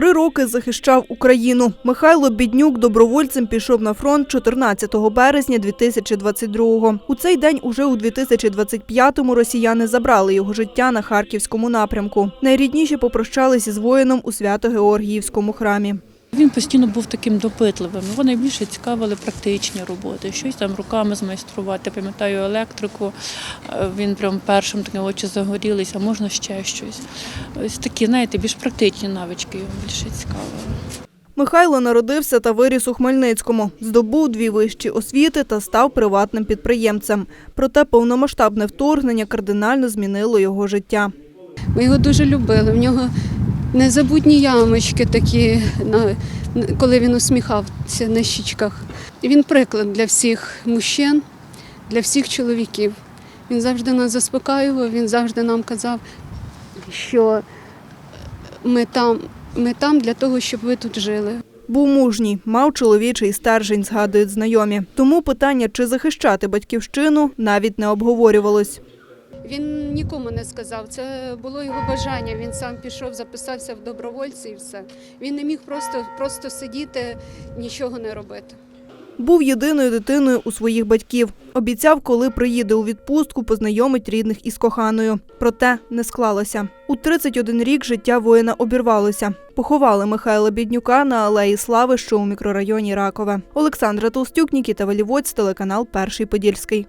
Три роки захищав Україну. Михайло Біднюк добровольцем пішов на фронт 14 березня 2022-го. У цей день уже у 2025-му росіяни забрали його життя на харківському напрямку. Найрідніші попрощались із воїном у Свято-Георгіївському храмі. Він постійно був таким допитливим. Його найбільше цікавили практичні роботи, щось там руками змайструвати. Я пам'ятаю електрику. е, Він прям першим такі очі загорілися, а можна ще щось. Ось такі, знаєте, більш практичні навички його більше цікавили. Михайло народився та виріс у Хмельницькому, здобув дві вищі освіти та став приватним підприємцем. Проте повномасштабне вторгнення кардинально змінило його життя. Ми його дуже любили. В нього незабутні ямочки такі, коли він усміхався на щічках. Він приклад для всіх мужчин, для всіх чоловіків. Він завжди нас заспокоював, він завжди нам казав, що ми там, ми там для того, щоб ви тут жили. Був мужній, мав чоловічий стержень, згадують знайомі. Тому питання, чи захищати батьківщину, навіть не обговорювалось. Він нікому не сказав, це було його бажання. Він сам пішов, записався в добровольці і все. Він не міг просто, просто сидіти, нічого не робити. Був єдиною дитиною у своїх батьків. Обіцяв, коли приїде у відпустку, познайомить рідних із коханою. Проте не склалося. У 31 рік життя воїна обірвалося. Поховали Михайла Біднюка на алеї Слави, що у мікрорайоні Ракове. Олександра Толстюк, Нікіта Валівоць, телеканал Перший Подільський.